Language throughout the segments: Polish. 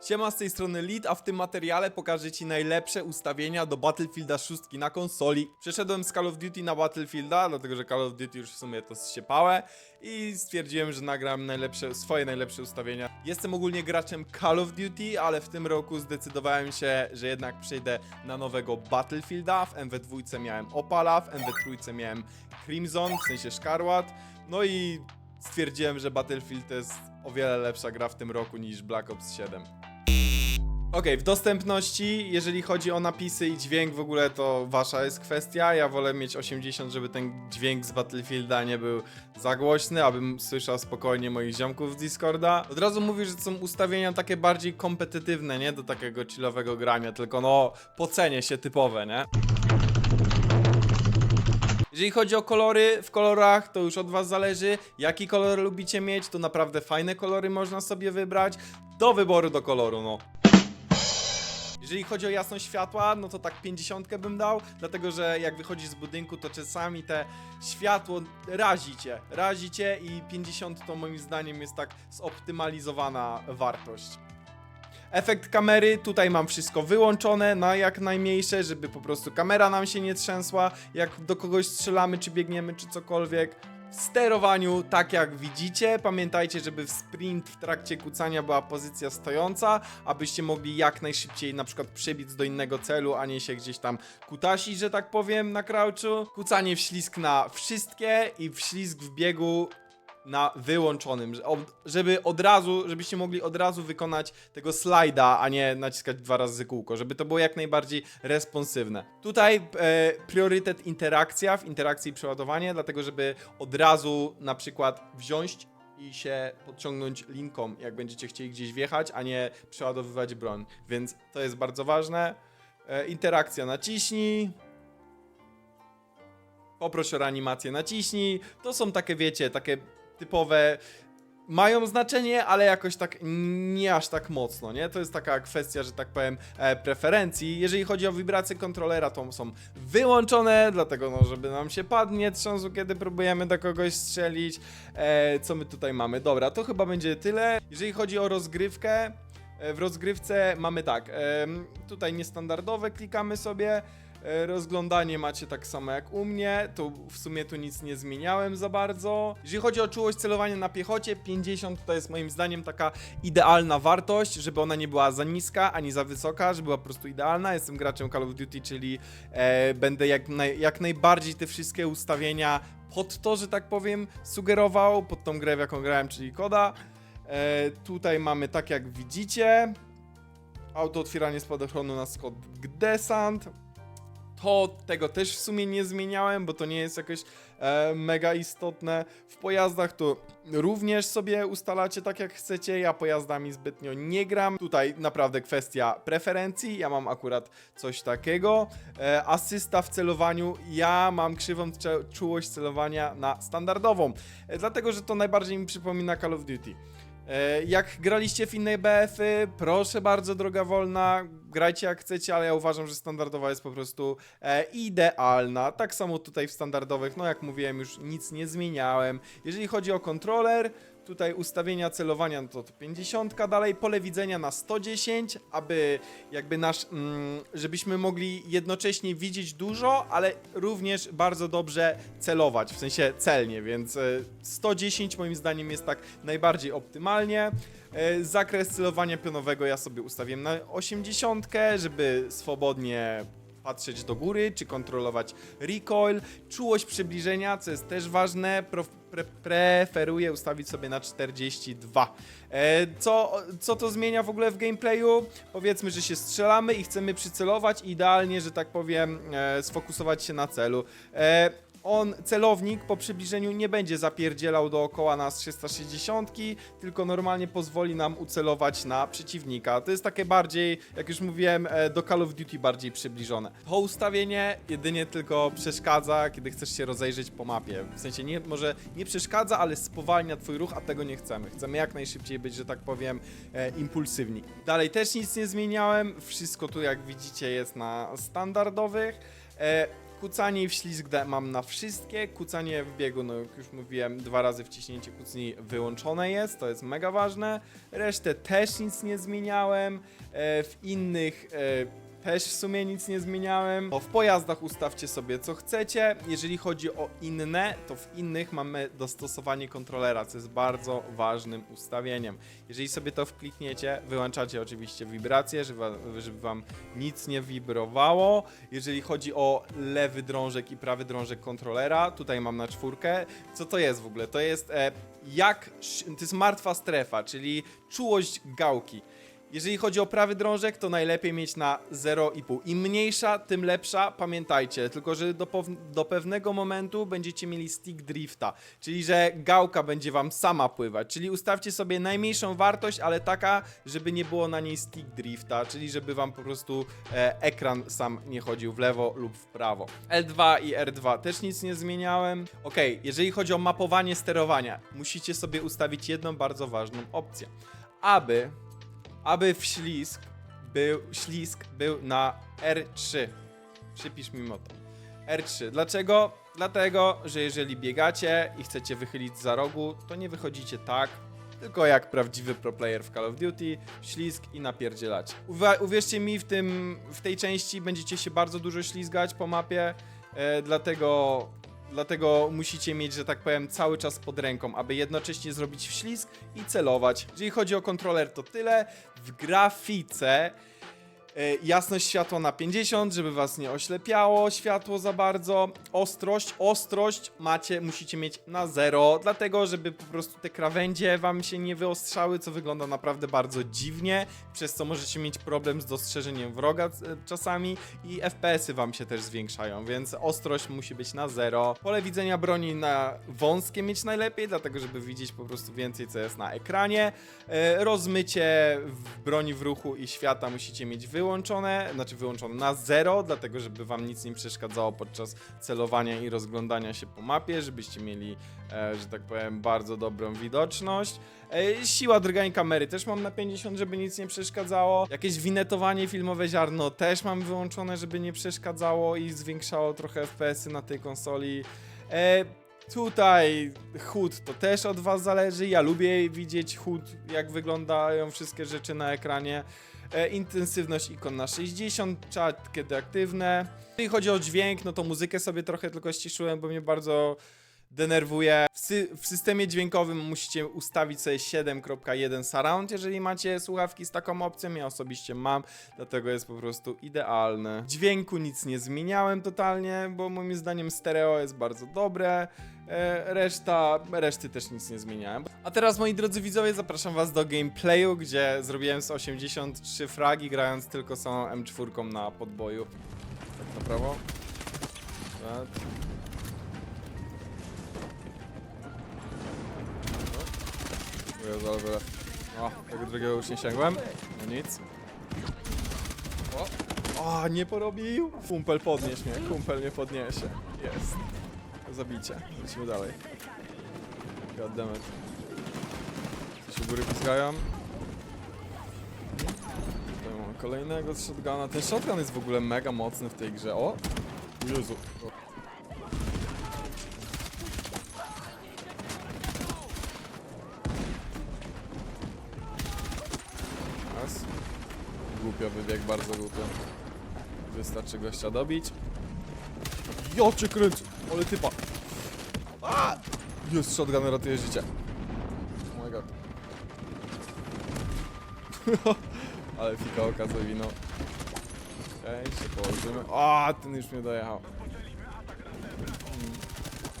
Siema, z tej strony Lead, a w tym materiale pokażę Ci najlepsze ustawienia do Battlefielda 6 na konsoli. Przeszedłem z Call of Duty na Battlefielda, dlatego że Call of Duty już w sumie to zsiepałe i stwierdziłem, że nagram najlepsze, swoje najlepsze ustawienia. Jestem ogólnie graczem Call of Duty, ale w tym roku zdecydowałem się, że jednak przejdę na nowego Battlefielda. W MW2 miałem Opala, w MW3 miałem Crimson, w sensie Szkarłat. No i stwierdziłem, że Battlefield to jest o wiele lepsza gra w tym roku niż Black Ops 7. Okej, w dostępności, jeżeli chodzi o napisy i dźwięk, w ogóle to wasza jest kwestia. Ja wolę mieć 80, żeby ten dźwięk z Battlefielda nie był za głośny, abym słyszał spokojnie moich ziomków z Discorda. Od razu mówię, że są ustawienia takie bardziej kompetytywne, nie do takiego chillowego grania, tylko no po cenie się typowe, nie? Jeżeli chodzi o kolory, w kolorach to już od was zależy, jaki kolor lubicie mieć, to naprawdę fajne kolory można sobie wybrać. Do wyboru do koloru, no. Jeżeli chodzi o jasność światła, no to tak 50 bym dał, dlatego że jak wychodzisz z budynku, to czasami te światło razi cię, razi cię i 50 to moim zdaniem jest tak zoptymalizowana wartość. Efekt kamery, tutaj mam wszystko wyłączone na jak najmniejsze, żeby po prostu kamera nam się nie trzęsła, jak do kogoś strzelamy, czy biegniemy, czy cokolwiek. W sterowaniu, tak jak widzicie, pamiętajcie, żeby w sprint w trakcie kucania była pozycja stojąca, abyście mogli jak najszybciej na przykład przebiec do innego celu, a nie się gdzieś tam kutasić, że tak powiem, na crouchu. Kucanie w ślizg na wszystkie i w ślizg w biegu na wyłączonym, żeby od razu, żebyście mogli od razu wykonać tego slajda, a nie naciskać dwa razy kółko, żeby to było jak najbardziej responsywne. Tutaj e, priorytet interakcja, w interakcji przeładowanie, dlatego żeby od razu na przykład wziąć i się podciągnąć linką, jak będziecie chcieli gdzieś wjechać, a nie przeładowywać broń, więc to jest bardzo ważne. E, interakcja naciśnij, poproś o reanimację, naciśnij. To są takie, wiecie, takie typowe. Mają znaczenie, ale jakoś tak nie aż tak mocno, nie? To jest taka kwestia, że tak powiem, e, preferencji. Jeżeli chodzi o wibracje kontrolera, to są wyłączone, dlatego, no, żeby nam się pad nie trząsł, kiedy próbujemy do kogoś strzelić. E, co my tutaj mamy? Dobra, to chyba będzie tyle. Jeżeli chodzi o rozgrywkę, e, w rozgrywce mamy tak, em, tutaj niestandardowe klikamy sobie, e, rozglądanie macie tak samo jak u mnie, to w sumie tu nic nie zmieniałem za bardzo. Jeżeli chodzi o czułość celowania na piechocie, 50 to jest moim zdaniem taka idealna wartość, żeby ona nie była za niska ani za wysoka, żeby była po prostu idealna. Jestem graczem Call of Duty, czyli e, będę jak, naj, jak najbardziej te wszystkie ustawienia pod to, że tak powiem, sugerował, pod tą grę, w jaką grałem, czyli koda. E, tutaj mamy tak jak widzicie. Auto otwieranie spadochronu na Scott Desant. To tego też w sumie nie zmieniałem, bo to nie jest jakoś e, mega istotne. W pojazdach to również sobie ustalacie tak jak chcecie. Ja pojazdami zbytnio nie gram. Tutaj naprawdę kwestia preferencji. Ja mam akurat coś takiego. E, asysta w celowaniu. Ja mam krzywą czułość celowania na standardową. E, dlatego, że to najbardziej mi przypomina Call of Duty. E, Jak graliście w inne BF-y, proszę bardzo, droga wolna, grajcie jak chcecie, ale ja uważam, że standardowa jest po prostu e, idealna. Tak samo tutaj w standardowych, no jak mówiłem, już nic nie zmieniałem. Jeżeli chodzi o kontroler, tutaj ustawienia celowania, no to, to 50, dalej pole widzenia na 110, aby jakby nasz, mm, żebyśmy mogli jednocześnie widzieć dużo, ale również bardzo dobrze celować, w sensie celnie, więc e, 110 moim zdaniem jest tak najbardziej optymalnie. E, Zakres celowania pionowego ja sobie ustawiłem na 80, żeby swobodnie patrzeć do góry, czy kontrolować recoil. Czułość przybliżenia, co jest też ważne, pre, preferuję ustawić sobie na 42. E, co, co to zmienia w ogóle w gameplayu? Powiedzmy, że się strzelamy i chcemy przycelować, idealnie, że tak powiem, e, sfokusować się na celu. On, celownik po przybliżeniu nie będzie zapierdzielał dookoła nas 360, tylko normalnie pozwoli nam ucelować na przeciwnika. To jest takie bardziej, jak już mówiłem, e, do Call of Duty bardziej przybliżone. To ustawienie jedynie tylko przeszkadza, kiedy chcesz się rozejrzeć po mapie. W sensie nie, może nie przeszkadza, ale spowalnia twój ruch, a tego nie chcemy. Chcemy jak najszybciej być, że tak powiem, e, impulsywni. Dalej też nic nie zmieniałem, wszystko tu jak widzicie jest na standardowych. E, Kucanie i wślizg da- mam na wszystkie. Kucanie w biegu, no jak już mówiłem, dwa razy wciśnięcie kucni wyłączone jest, to jest mega ważne. Resztę też nic nie zmieniałem. E, w innych e, też w sumie nic nie zmieniałem. O, w pojazdach ustawcie sobie co chcecie. Jeżeli chodzi o inne, to w innych mamy dostosowanie kontrolera, co jest bardzo ważnym ustawieniem. Jeżeli sobie to wklikniecie, wyłączacie oczywiście wibracje, żeby, żeby wam nic nie wibrowało. Jeżeli chodzi o lewy drążek i prawy drążek kontrolera, tutaj mam na czwórkę. Co to jest w ogóle? To jest e, jak, to jest martwa strefa, czyli czułość gałki. Jeżeli chodzi o prawy drążek, to najlepiej mieć na 0,5. Im mniejsza, tym lepsza, pamiętajcie. Tylko, że do, do pewnego momentu będziecie mieli stick drifta, czyli że gałka będzie wam sama pływać. Czyli ustawcie sobie najmniejszą wartość, ale taka, żeby nie było na niej stick drifta, czyli żeby wam po prostu e, ekran sam nie chodził w lewo lub w prawo. L2 i R2 też nic nie zmieniałem. Ok, jeżeli chodzi o mapowanie sterowania, musicie sobie ustawić jedną bardzo ważną opcję. Aby aby w ślizg był, ślizg był na R3. Przypisz mi moto. R3. Dlaczego? Dlatego, że jeżeli biegacie i chcecie wychylić za rogu, to nie wychodzicie tak, tylko jak prawdziwy pro player w Call of Duty, ślizg i napierdzielacie. Uwa- uwierzcie mi, w, tym, w tej części będziecie się bardzo dużo ślizgać po mapie, e, dlatego, dlatego musicie mieć, że tak powiem, cały czas pod ręką, aby jednocześnie zrobić wślizg i celować. Jeżeli chodzi o kontroler, to tyle. W grafice Jasność światła na 50, żeby was nie oślepiało światło za bardzo. Ostrość, ostrość macie, musicie mieć na 0, dlatego żeby po prostu te krawędzie wam się nie wyostrzały, co wygląda naprawdę bardzo dziwnie, przez co możecie mieć problem z dostrzeżeniem wroga e, czasami i FPS-y wam się też zwiększają, więc ostrość musi być na 0. Pole widzenia broni na wąskie mieć najlepiej, dlatego żeby widzieć po prostu więcej, co jest na ekranie. E, Rozmycie broni w ruchu i świata musicie mieć wyłączone, znaczy wyłączone na zero, dlatego żeby wam nic nie przeszkadzało podczas celowania i rozglądania się po mapie, żebyście mieli, e, że tak powiem, bardzo dobrą widoczność. E, siła drgań kamery też mam na 50, żeby nic nie przeszkadzało. Jakieś winetowanie filmowe ziarno też mam wyłączone, żeby nie przeszkadzało i zwiększało trochę FPS-y na tej konsoli. E, Tutaj HUD to też od was zależy. Ja lubię widzieć HUD, jak wyglądają wszystkie rzeczy na ekranie. E, intensywność ikon na 60, czat kiedy aktywne. Jeżeli chodzi o dźwięk, no to muzykę sobie trochę tylko ściszyłem, bo mnie bardzo denerwuje. W, sy- w systemie dźwiękowym musicie ustawić sobie 7.1 surround, jeżeli macie słuchawki z taką opcją. Ja osobiście mam, dlatego jest po prostu idealne. Dźwięku nic nie zmieniałem totalnie, bo moim zdaniem stereo jest bardzo dobre. E, Reszta, reszty też nic nie zmieniałem. A teraz, moi drodzy widzowie, zapraszam was do gameplayu, gdzie zrobiłem z 83 fragi, grając tylko samą M4 na podboju. Tak na prawo. Tak. Jezu, ale byle. O, tego drugiego już nie sięgłem. No nic. O, o nie porobił. Kumpel podnieś mnie, kumpel mnie podniesie. Jest. Zabicie. Lecimy dalej. Goddammit. Coś u góry pizgają. Kolejnego shotguna. Ten shotgun jest w ogóle mega mocny w tej grze. O Jezu. O. Raz. Wybieg, bardzo głupio. Wystarczy gościa dobić. Ja cię kręcę! Ale typa! A! Jest shotgun ratuje życie. Oh my god. Ale fika oka zawinął. Okej, się położymy. A, ten już mnie dojechał. Mm.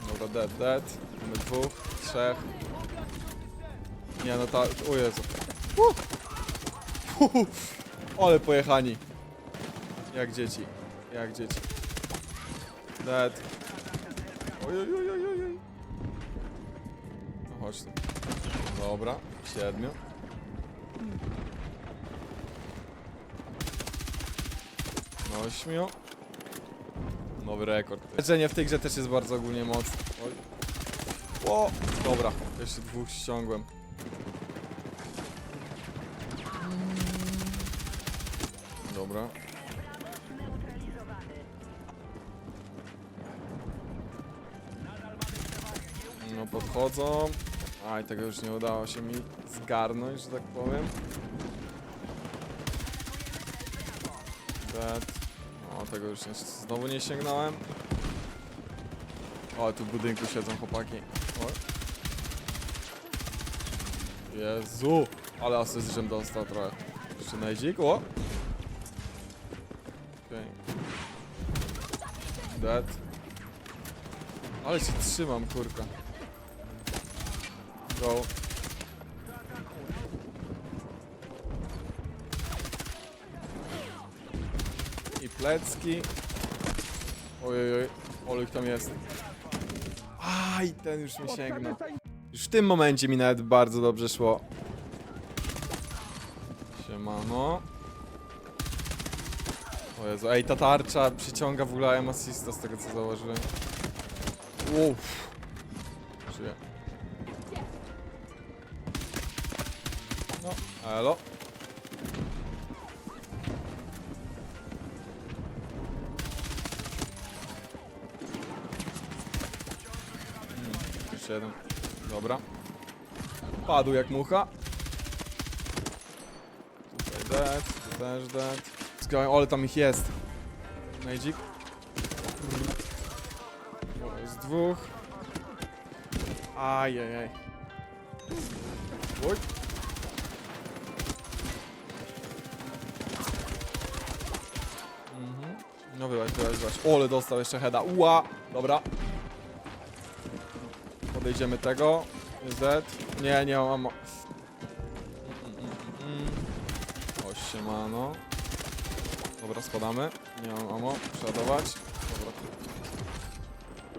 Dobra, dead, dead. Mamy dwóch, trzech. Nie no ta... O Jezu. Uh! Ale pojechani. Jak dzieci. Jak dzieci. Dead. Oj, oj, oj, oj, oj, oj. No chodź tu. Dobra, siedmiu. No, Ośmiu. Nowy rekord. Leczenie w tej grze też jest bardzo ogólnie mocne. Oj. O! Dobra, jeszcze dwóch ściągłem. No podchodzą. Aj, tego już nie udało się mi zgarnąć, że tak powiem. Dead. O, tego już nie, znowu nie sięgnąłem. O, tu w budynku siedzą chłopaki. O. Jezu! Ale asyst, żem dostał trochę. Jeszcze najdzik, o! Okej. Dead. Ale się trzymam, kurka. Go. I plecki. Ojej, ole ich tam jest. Aj, ten już mi sięgnął. Już w tym momencie mi nawet bardzo dobrze szło. Siemano. O Jezu, ej, ta tarcza przyciąga w ogóle aim assista z tego co założyłem. Uff. Mm, Jeszcze jeden. Dobra. Padł jak mucha. Tutaj dead, tu też dead. Zgałem, ale tam ich jest. Najdzik. O, jest dwóch. Ajajaj. Oj. Wyłaź. Ole dostał jeszcze heada. Ua! Dobra. Podejdziemy tego. Dead. Nie, nie mam. ammo. Mm, mm, mm, mm. O, siemano. Dobra, spadamy. Nie mam ammo. Przeładować. Dobra.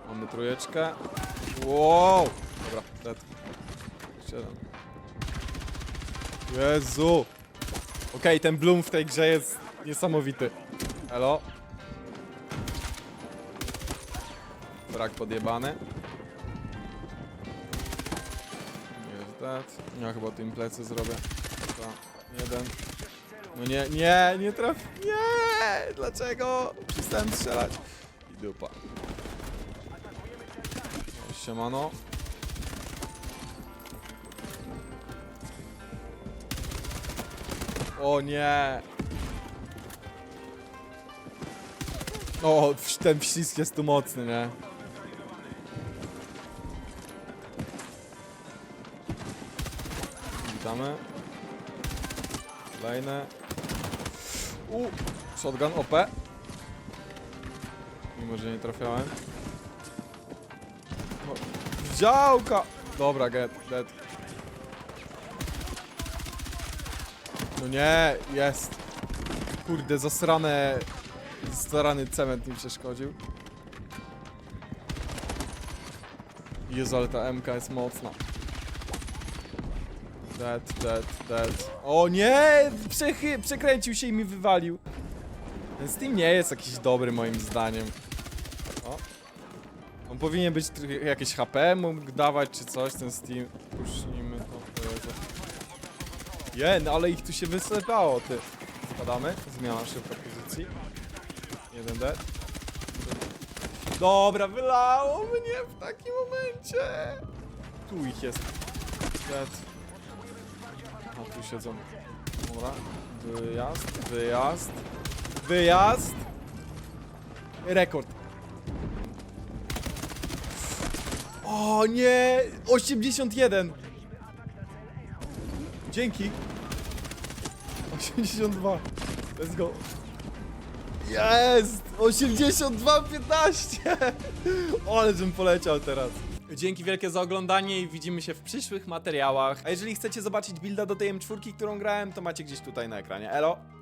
Mamy trójeczkę. Wow! Dobra, dead. Jeszcze jeden. Jezu! Okej, ten Bloom w tej grze jest niesamowity. Elo. Brak podjebany. Jest dead. Ja chyba tym plecy zrobię. Dobra, jeden. No nie, nie, nie traf. Nie! Dlaczego? Przestałem strzelać. I dupa. O, siemano. O nie! O, ten wścisk jest tu mocny, nie? Witamy. Kolejne. U, shotgun OP. Mimo, że nie trafiałem. O, Działka! Dobra, get, dead. No nie, jest. Kurde, zasrane... Zasrany cement mi przeszkodził. Jezu, ale ta MK jest mocna. Dead, dead, dead. O nie! Przechy przekręcił się i mi wywalił. Ten Steam nie jest jakiś dobry moim zdaniem. O. On powinien być jakieś HP mógł dawać czy coś, ten Steam. Pusznijmy to. Jezu. Jen, ale ich tu się wysypało, ty. Spadamy. Zmiana szybka pozycji. Jeden dead. Dobra, wylało mnie w takim momencie. Tu ich jest. Dead. A tu siedzą. Dobra. Wyjazd, wyjazd. Wyjazd. Rekord. O nie! 81! Dzięki. 82. Let's go. Jest! 82, 15! Ale żebym poleciał teraz. Dzięki wielkie za oglądanie i widzimy się w przyszłych materiałach. A jeżeli chcecie zobaczyć builda do tej M4, którą grałem, to macie gdzieś tutaj na ekranie. Elo!